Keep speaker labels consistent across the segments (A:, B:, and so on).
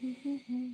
A: Hmm.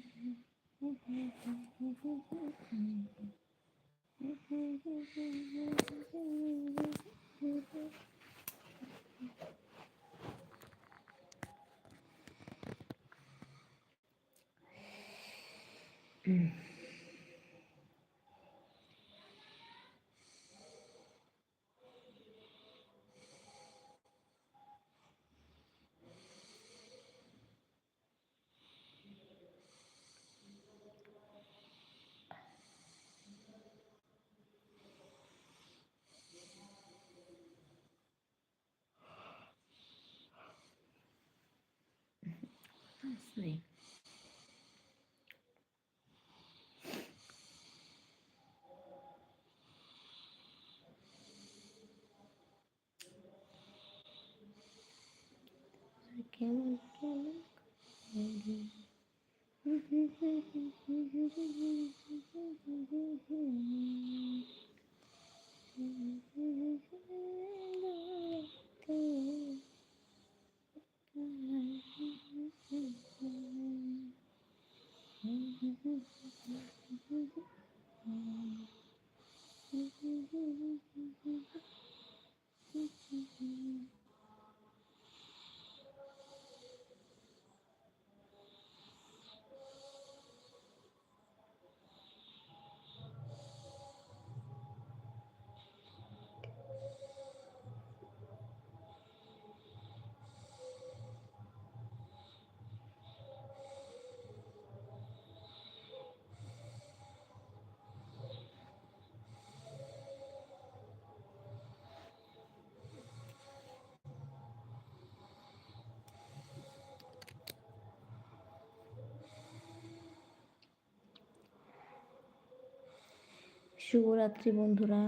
A: শুভরাত্রি বন্ধুরা।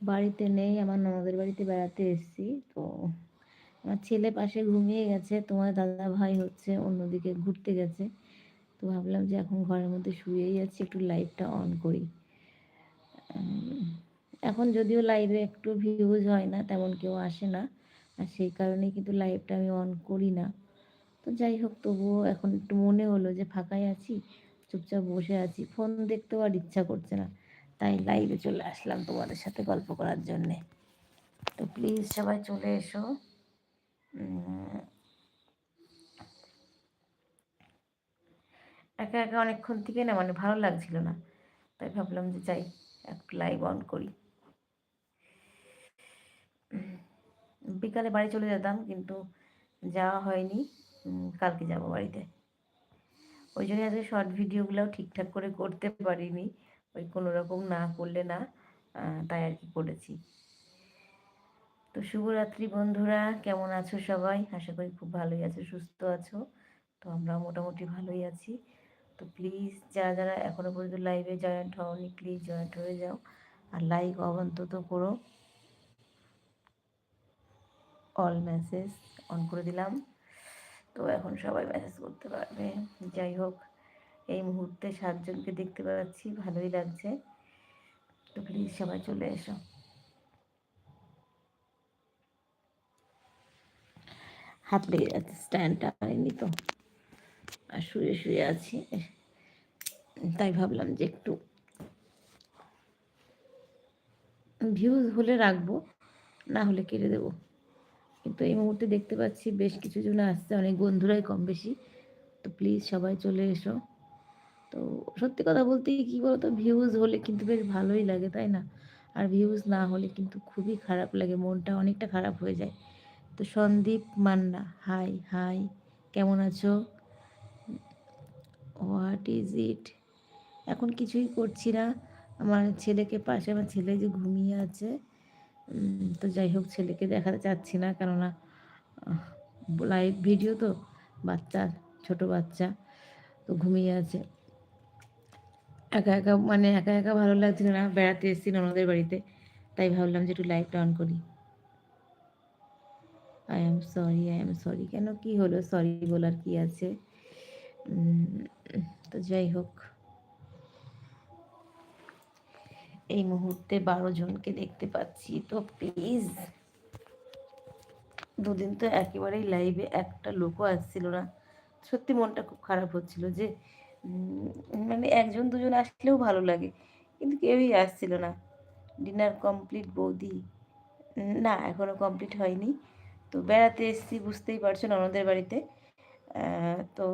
A: বাড়িতে নেই, আমার ননদের বাড়িতে বেড়াতে এসেছি। তো আমার ছেলে পাশে ঘুমিয়ে গেছে, তোমার দাদা ভাই হচ্ছে অন্যদিকে ঘুরতে গেছে। তো ভাবলাম যে এখন ঘরের মধ্যে শুয়েই যাচ্ছি একটু লাইভটা অন করি। এখন যদিও লাইভে একটু ভিউজ হয় না, তেমন কেউ আসে না। আর সেই কারণে কিন্তু লাইভটা আমি অন করি না। তো যাই হোক, তবুও এখন একটু মনে হলো যে ফাঁকাই আছি। চুপচাপ বসে আছি। ফোন দেখতেও আর ইচ্ছা করছে না। তাই লাইভে চলে আসলাম তোমাদের সাথে গল্প করার জন্যে। তো প্লিজ সবাই চলে এসো। একা একা অনেকক্ষণ থেকে না মানে ভালো লাগছিল না। তাই ভাবলাম যে যাই, একটু লাইভ অন করি। বিকালে বাড়ি চলে যেতাম কিন্তু যাওয়া হয়নি। কালকে যাব বাড়িতে। ওই জন্য আজকে শর্ট ভিডিওগুলোও ঠিকঠাক করে করতে পারিনি। ওই কোনো রকম না করলে না তাই আর কি করেছি। তো শুভরাত্রি বন্ধুরা, কেমন আছো সবাই? আশা করি খুব ভালোই আছো, সুস্থ আছো। তো আমরা মোটামুটি ভালোই আছি। তো প্লিজ যারা যারা এখনও পর্যন্ত লাইভে জয়েন্ট হওনি প্লিজ জয়েন্ট হয়ে যাও। আর লাইক অবন্তত করো। অল মেসেজ অন করে দিলাম। তো এখন সবাই মেসেজ করতে পারবে। যাই হোক, এই মুহূর্তে সাতজনকে দেখতে পাচ্ছি, ভালোই লাগছে। তো প্লিজ সবাই চলে এসো। হাত লেগে যাচ্ছে স্ট্যান্ডটা আনিনি তো। আর শুয়ে শুয়ে আছি। তাই ভাবলাম যে একটু ভিউজ হলে রাখব, না হলে কেটে দেবো। কিন্তু এই মুহূর্তে দেখতে পাচ্ছি বেশ কিছু জন আসছে, অনেক বন্ধুরাই কম বেশি। তো প্লিজ সবাই চলে এসো। তো সত্যি কথা বলতে কি বলতো ভিউজ হলে কিন্তু বেশ ভালোই লাগে, তাই না? আর ভিউজ না হলে কিন্তু খুবই খারাপ লাগে, মনটা অনেকটা খারাপ হয়ে যায়। তো সন্দীপ মান্না হাই হাই কেমন আছো? হোয়াট ইজ ইট এখন কিছুই করছি না। আমার ছেলেকে পাশে, আমার ছেলে যে ঘুমিয়ে আছে তো যাই হোক, ছেলেকে দেখাতে চাচ্ছি না, কেননা লাইভ ভিডিও তো বাচ্চা ছোট বাচ্চা, তো ঘুমিয়ে আছে। একা একা মানে একা একা ভালো লাগছিল না, বেড়াতে এসেছি ননদের বাড়িতে, তাই ভাবলাম যে একটু লাইভটা অন করি। I am sorry I am sorry কেন কি হলো সরি বলার কি আছে? তো যাই হোক। এই মুহূর্তে বারো জনকে দেখতে পাচ্ছি। তো প্লিজ দুদিন তো একেবারেই লাইভে একটা লোকও আসছিল না। সত্যি মনটা খুব খারাপ হচ্ছিল যে মানে একজন দুজন আসলেও ভালো লাগে, কিন্তু কেউই আসছিল না। ডিনার কমপ্লিট বৌদি, না এখনও কমপ্লিট হয়নি। তো বেড়াতে এসেছি, বুঝতেই পারছ ননদের বাড়িতে। তো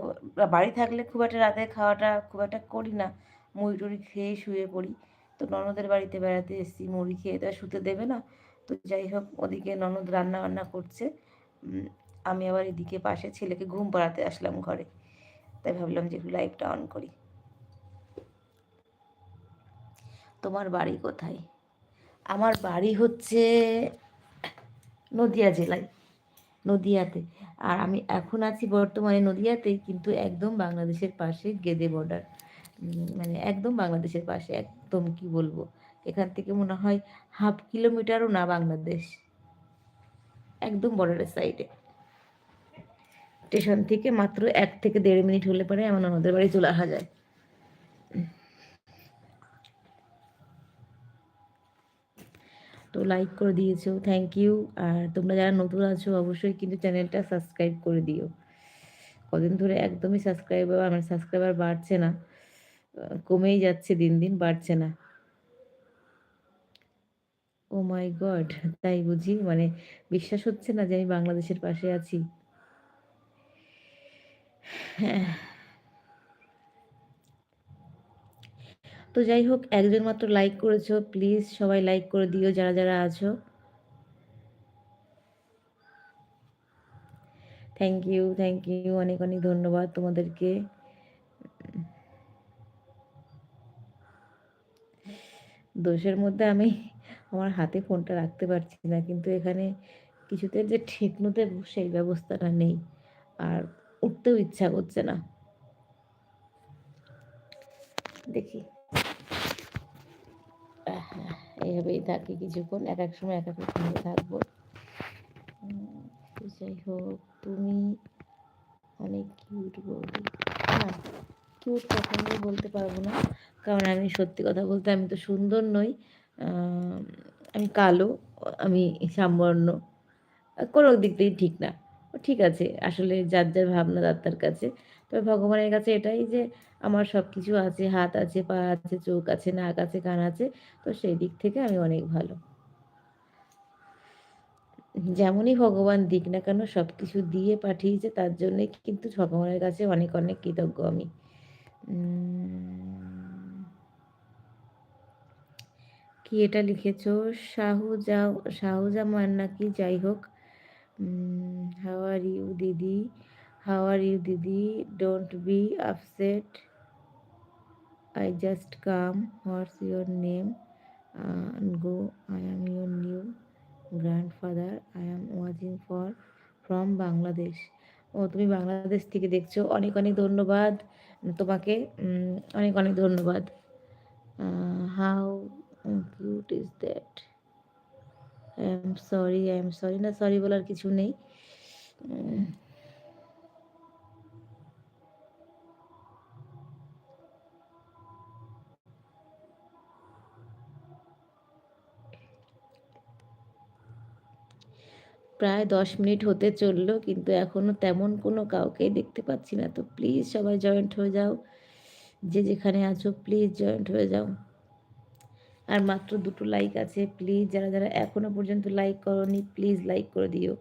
A: বাড়ি থাকলে খুব একটা রাতে খাওয়াটা খুব একটা করি না। মুড়ি টুড়ি খেয়ে শুয়ে পড়ি। তো ননদের বাড়িতে বেড়াতে এসেছি, মুড়ি খেয়ে তো শুতে দেবে না। তো যাই হোক, ওদিকে ননদ রান্না বান্না করছে আমি আবার এদিকে পাশে ছেলেকে ঘুম পাড়াতে আসলাম ঘরে। তাই ভাবলাম যে একটু লাইভটা অন করি। তোমার বাড়ি কোথায়? আমার বাড়ি হচ্ছে নদিয়া জেলায়, নদিয়াতে। আর আমি এখন আছি বর্তমানে নদিয়াতে কিন্তু একদম বাংলাদেশের পাশে গেদে বর্ডার মানে একদম বাংলাদেশের পাশে, একদম কি বলব? এখান থেকে মনে হয় হাফ কিলোমিটারও না বাংলাদেশ। একদম বর্ডারের সাইডে স্টেশন থেকে মাত্র এক থেকে দেড় মিনিট হলে পরে আমার ননদের বাড়ি চলে আসা যায়। তো লাইক করে দিয়েছ থ্যাংক ইউ আর তোমরা যারা নতুন আছো, অবশ্যই কিন্তু চ্যানেলটা সাবস্ক্রাইব করে দিও। কদিন ধরে একদমই সাবস্ক্রাইবার আমার সাবস্ক্রাইবার বাড়ছে না। কমেই যাচ্ছে, দিন দিন বাড়ছে না। ও মাই গড তাই বুঝি? মানে বিশ্বাস হচ্ছে না যে আমি বাংলাদেশের পাশে আছি? তো যাই হোক, একজন মাত্র লাইক করেছ প্লিজ সবাই লাইক করে দিও, যারা যারা আছো। থ্যাংক ইউ থ্যাংক ইউ অনেক অনেক ধন্যবাদ তোমাদেরকে। দোষের মধ্যে আমি আমার হাতে ফোনটা রাখতে পারছি না। কিন্তু এখানে কিছুতে যে ঠেকনোতে সেই ব্যবস্থাটা নেই। আর উঠতেও ইচ্ছা করছে না। দেখি। এইভাবেই থাকি কিছুক্ষণ। এক এক সময় এক এক রকম থাকব। যাই হোক, তুমি অনেক কিউট বৌদি না কিউট কখনোই বলতে পারব না। কারণ আমি সত্যি কথা বলতে আমি তো সুন্দর নই। আমি কালো, আমি সামবর্ণ কোনো দিক থেকে ঠিক না। ঠিক আছে, আসলে যার যার ভাবনা তার তার কাছে। তবে ভগবানের কাছে এটাই যে আমার সব কিছু আছে, হাত আছে, পা আছে, চোখ আছে, নাক আছে, কান আছে, তো সেই দিক থেকে আমি অনেক ভালো। যেমনই ভগবান দিক না কেন সব কিছু দিয়ে পাঠিয়েছে, তার জন্যে কিন্তু ভগবানের কাছে অনেক অনেক কৃতজ্ঞ আমি। কি এটা লিখেছো? শাহুজা, শাহুজামান নাকি? যাই হোক হাউ আর ইউ দিদি? হাউ আর ইউ দিদি? Don't be upset I just come what's your name go I am your new grandfather I am watching for from Bangladesh ও তুমি বাংলাদেশ থেকে দেখছ। অনেক অনেক ধন্যবাদ। তোমাকে অনেক অনেক ধন্যবাদ। How cute is that I am sorry I am sorry না সরি বলার কিছু নেই। প্রায় দশ মিনিট হতে চলল, কিন্তু এখনও তেমন কোনো কাউকেই দেখতে পাচ্ছি না। তো প্লিজ সবাই জয়েন্ট হয়ে যাও। যে যেখানে আছো প্লিজ জয়েন্ট হয়ে যাও। আর মাত্র দুটো লাইক আছে। প্লিজ যারা যারা এখনও পর্যন্ত লাইক করনি প্লিজ লাইক করে দিও।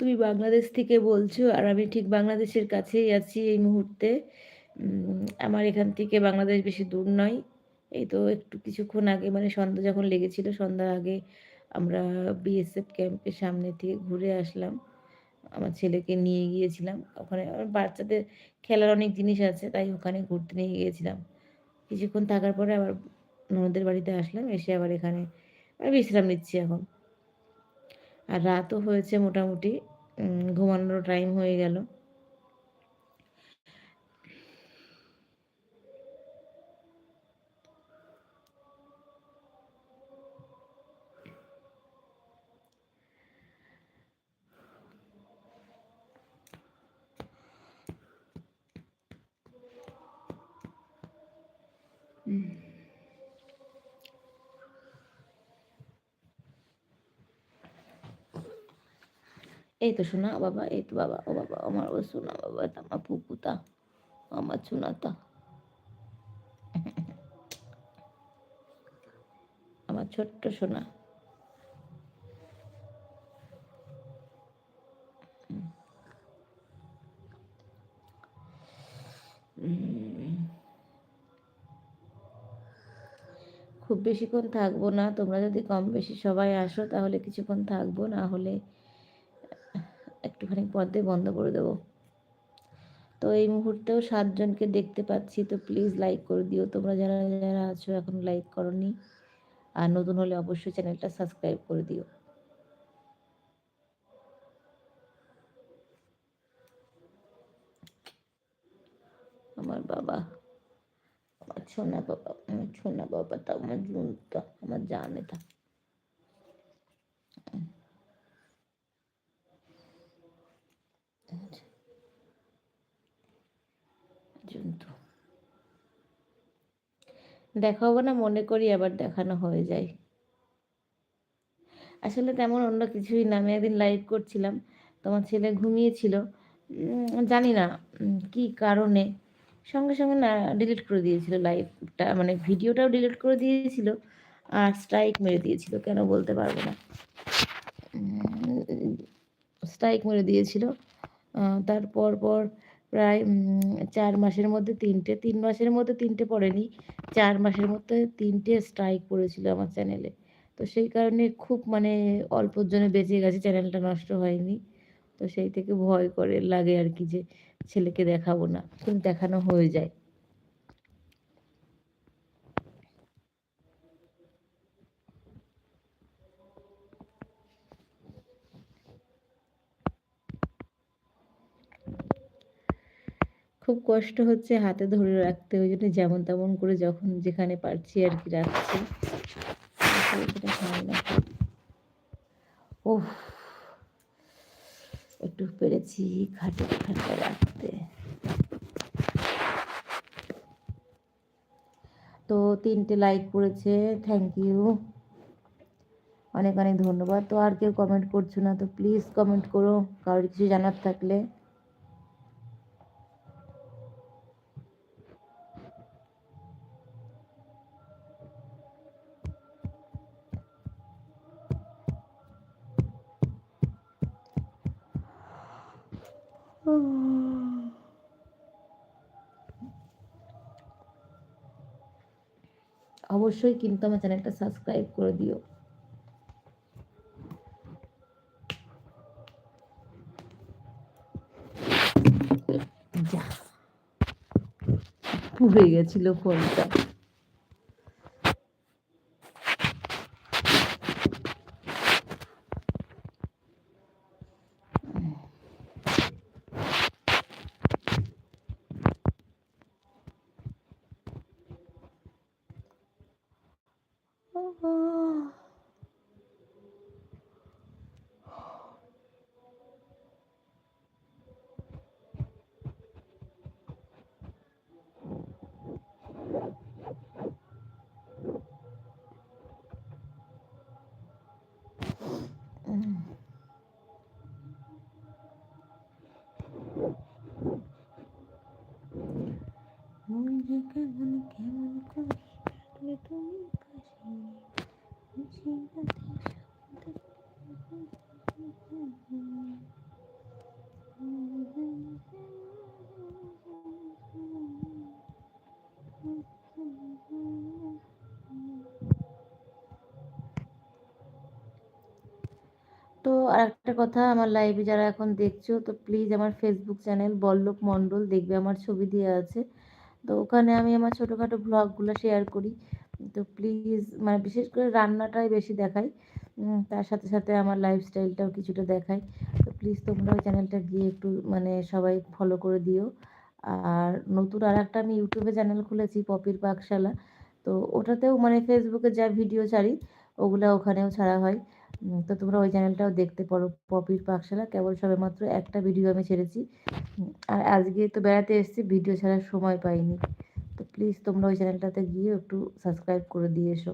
A: তুমি বাংলাদেশ থেকে বলছো আর আমি ঠিক বাংলাদেশের কাছেই আছি এই মুহূর্তে। আমার এখান থেকে বাংলাদেশ বেশি দূর নয়। এই তো একটু কিছুক্ষণ আগে মানে সন্ধ্যা যখন লেগেছিল, সন্ধ্যার আগে আমরা বিএসএফ ক্যাম্পের সামনে থেকে ঘুরে আসলাম। আমার ছেলেকে নিয়ে গিয়েছিলাম। ওখানে বাচ্চাদের খেলার অনেক জিনিস আছে, তাই ওখানে ঘুরতে নিয়ে গিয়েছিলাম। কিছুক্ষণ থাকার পরে আবার ননদের বাড়িতে আসলাম, এসে আবার এখানে বিশ্রাম নিচ্ছি এখন। আর রাতও হয়েছে মোটামুটি ঘুমানোর টাইম হয়ে গেল। এই তো শোনা বাবা, এই তো বাবা, ও বাবা, আমার ও শোনা বাবা আমার পুকুতা আমার শোনাতা আমার ছোট্ট সোনা। খুব বেশিক্ষণ থাকব না, তোমরা যদি কম বেশি সবাই আসো, তাহলে কিছুক্ষণ থাকব, না হলে একটুখানি পর দিয়ে বন্ধ করে দেবো। তো এই মুহূর্তেও সাতজনকে দেখতে পাচ্ছি, তো প্লিজ লাইক করে দিও। তোমরা যারা যারা আছো, এখন লাইক করনি, আর নতুন হলে অবশ্যই চ্যানেলটা সাবস্ক্রাইব করে দিও। আমার বাবা, আমার ছোনা বাবা, আমার ছোনা বাবা তা আমার জুনটা, আমার জান এটা জন্তু দেখাবো না, মনে করি আবার দেখানো হয়ে যায়। আসলে তেমন অন্য কিছুই না। আমি একদিন লাইভ করছিলাম, তোমার ছেলে ঘুমিয়েছিল। জানি না কি কারণে। সঙ্গে সঙ্গে না ডিলিট করে দিয়েছিল লাইভটা মানে ভিডিওটাও ডিলিট করে দিয়েছিল আর স্ট্রাইক মেরে দিয়েছিল, কেন বলতে পারব না। স্ট্রাইক মেরে দিয়েছিল। তারপর পর প্রায় চার মাসের মধ্যে তিনটে, তিন মাসের মধ্যে তিনটে পড়েনি। চার মাসের মধ্যে তিনটে স্ট্রাইক পড়েছিল আমার চ্যানেলে তো সেই কারণে খুব মানে অল্পর জন্য বেঁচে গেছে চ্যানেলটা নষ্ট হয়নি। তো সেই থেকে ভয় করে লাগে আর কি যে ছেলেকে দেখাবো না, কিন্তু দেখানো হয়ে যায় খুব কষ্ট হচ্ছে হাতে ধরে রাখতে, ওই জন্য যেমন তেমন করে যখন যেখানে পারছি আর কি রাখছি। ও একটু পেরেছি খাটে খাটে রাখতে। তো তিনটে লাইক করেছে থ্যাংক ইউ অনেক অনেক ধন্যবাদ। তো আর কেউ কমেন্ট করছ না, তো প্লিজ কমেন্ট করো। কারোর কিছু জানার থাকলে। অবশ্যই কিন্তু আমার চ্যানেলটা সাবস্ক্রাইব করে দিও। পুড়ে গেছিল ফোনটা কেমন কেমন করে তুমি কাছে তো আর একটা কথা, আমার লাইভে যারা এখন দেখছ, তো প্লিজ আমার ফেসবুক চ্যানেল বল্লভ মণ্ডল দেখবে, আমার ছবি দেওয়া আছে। তো ওখানে আমি আমার ছোটোখাটো ব্লগগুলো শেয়ার করি। তো প্লিজ মানে বিশেষ করে রান্নাটাই বেশি দেখাই। তার সাথে সাথে আমার লাইফস্টাইলটাও কিছুটা দেখাই। তো প্লিজ তোমরা ওই চ্যানেলটা গিয়ে একটু মানে সবাই ফলো করে দিও। আর নতুন আর একটা আমি ইউটিউবে চ্যানেল খুলেছি, পপির পাকশালা। তো ওটাতেও মানে ফেসবুকে যা ভিডিও ছাড়ি, ওগুলো ওখানেও ছাড়া হয়। তো তোমরা ওই চ্যানেলটাও দেখতে পারো। পপির পাকশালা কেবল সবে মাত্র একটা ভিডিও আমি ছেড়েছি। আর আজকে তো বেড়াতে এসেছি ভিডিও ছাড়ার সময় পাইনি। তো প্লিজ তোমরা ওই চ্যানেলটাতে গিয়ে একটু সাবস্ক্রাইব করে দিয়ে এসো।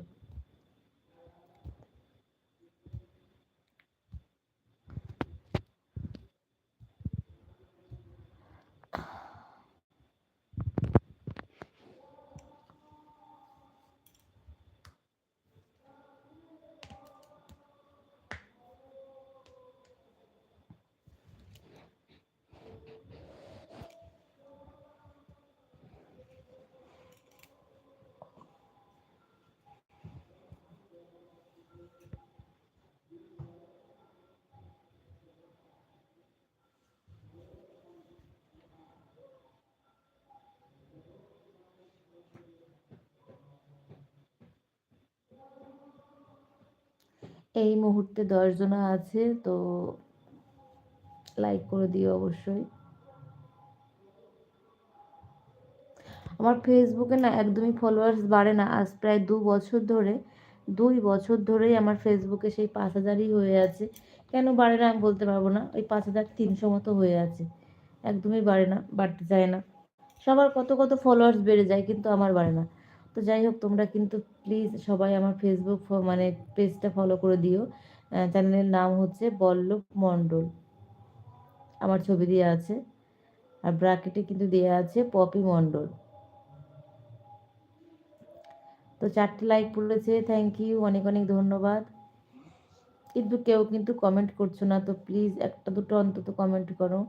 A: এই মুহূর্তে দশজনা আছে, তো লাইক করে দিও অবশ্যই। আমার ফেসবুকে না একদমই ফলোয়ার্স বাড়ে না, আজ প্রায় দু বছর ধরে, দুই বছর ধরেই আমার ফেসবুকে সেই পাঁচ হাজারই হয়ে আছে। কেন বাড়ে না আমি বলতে পারব না, ওই পাঁচ হাজার তিনশো মতো হয়ে আছে। একদমই বাড়ে না, বাড়তে চায় না। সবার কত কত ফলোয়ার্স বেড়ে যায়, কিন্তু আমার বাড়ে না। তো যাই হোক, তোমরা কিন্তু প্লিজ সবাই আমার ফেসবুক মানে পেজটা ফলো করে দিও। চ্যানেলের নাম হচ্ছে বল্লভ মণ্ডল। আমার ছবি দেওয়া আছে। আর ব্র্যাকেটে কিন্তু দেওয়া আছে পপি মণ্ডল। তো চারটে লাইক পড়েছে থ্যাংক ইউ অনেক অনেক ধন্যবাদ। কিন্তু কেউ কিন্তু কমেন্ট করছ না, তো প্লিজ একটা দুটো অন্তত কমেন্ট করো।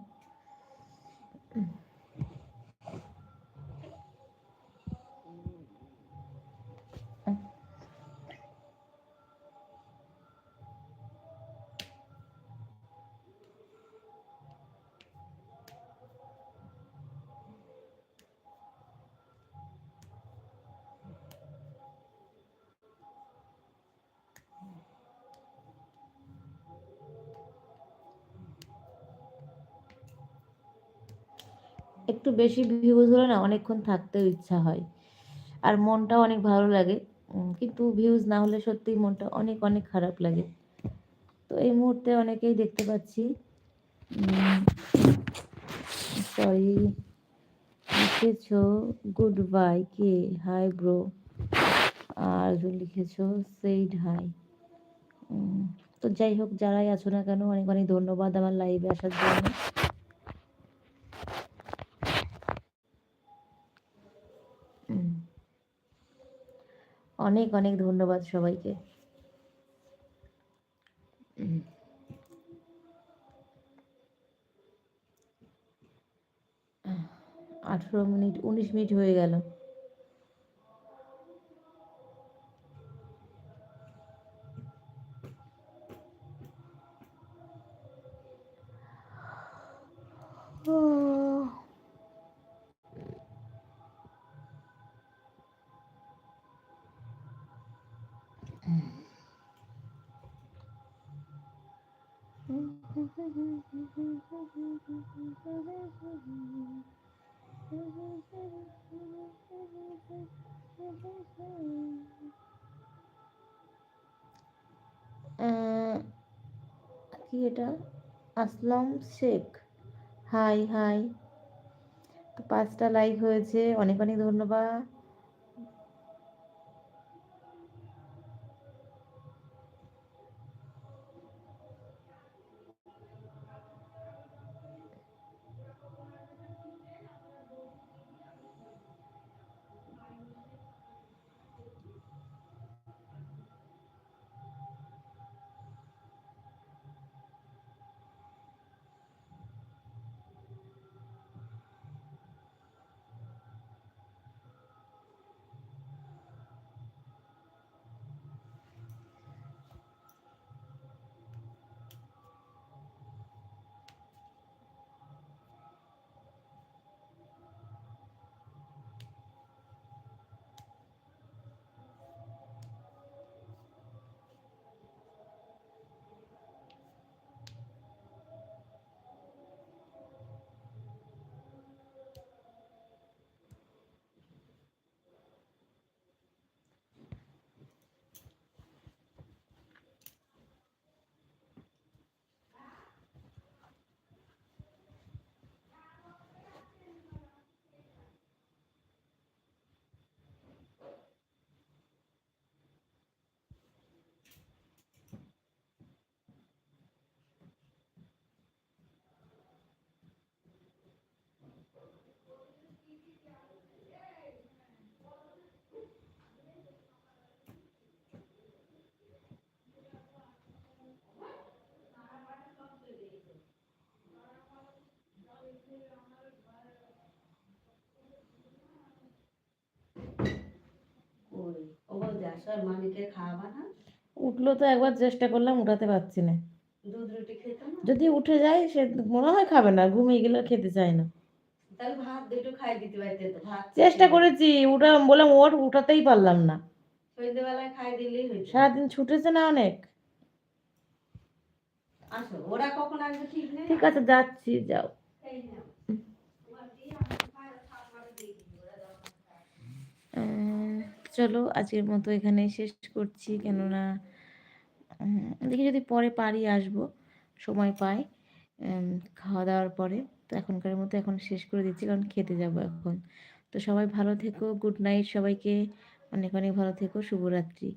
A: একটু বেশি ভিউজ হলে না অনেকক্ষণ থাকতেও ইচ্ছা হয়। আর মনটাও অনেক ভালো লাগে। কিন্তু ভিউজ না হলে সত্যিই মনটা অনেক অনেক খারাপ লাগে। তো এই মুহূর্তে অনেকেই দেখতে পাচ্ছি। সরি লিখেছ গুড বাই কে? হাই ব্রো আর লিখেছ সেইড হাই তো যাই হোক, যারাই আছো না কেন, অনেক অনেক ধন্যবাদ আমার লাইভে আসার জন্য। অনেক অনেক ধন্যবাদ সবাইকে। আঠেরো মিনিট উনিশ মিনিট হয়ে গেল। কি এটা? আসলাম শেখ। Hi hi. তো পাঁচটা লাইক হয়েছে। অনেক অনেক ধন্যবাদ। উঠল তো একবার চেষ্টা করলাম উঠাতে পারছি না। যদি উঠে যায় সে মনে হয় খাবে না ঘুমিয়ে গেলে খেতে চায় না। চেষ্টা করেছি উঠা বললাম ওর উঠাতেই পারলাম না। সারাদিন ছুটেছে না অনেক।
B: ঠিক
A: আছে যাচ্ছি যাও। চলো আজকের মতো এখানে শেষ করছি। কেননা দেখি যদি পরে পারি আসব, সময় পাই খাওয়া দাওয়ার পরে। তো এখনকার মতো এখন শেষ করে দিচ্ছি, কারণ খেতে যাব এখন। তো সবাই ভালো থেকো গুড নাইট সবাইকে। অনেক অনেক ভালো থেকো, শুভরাত্রি।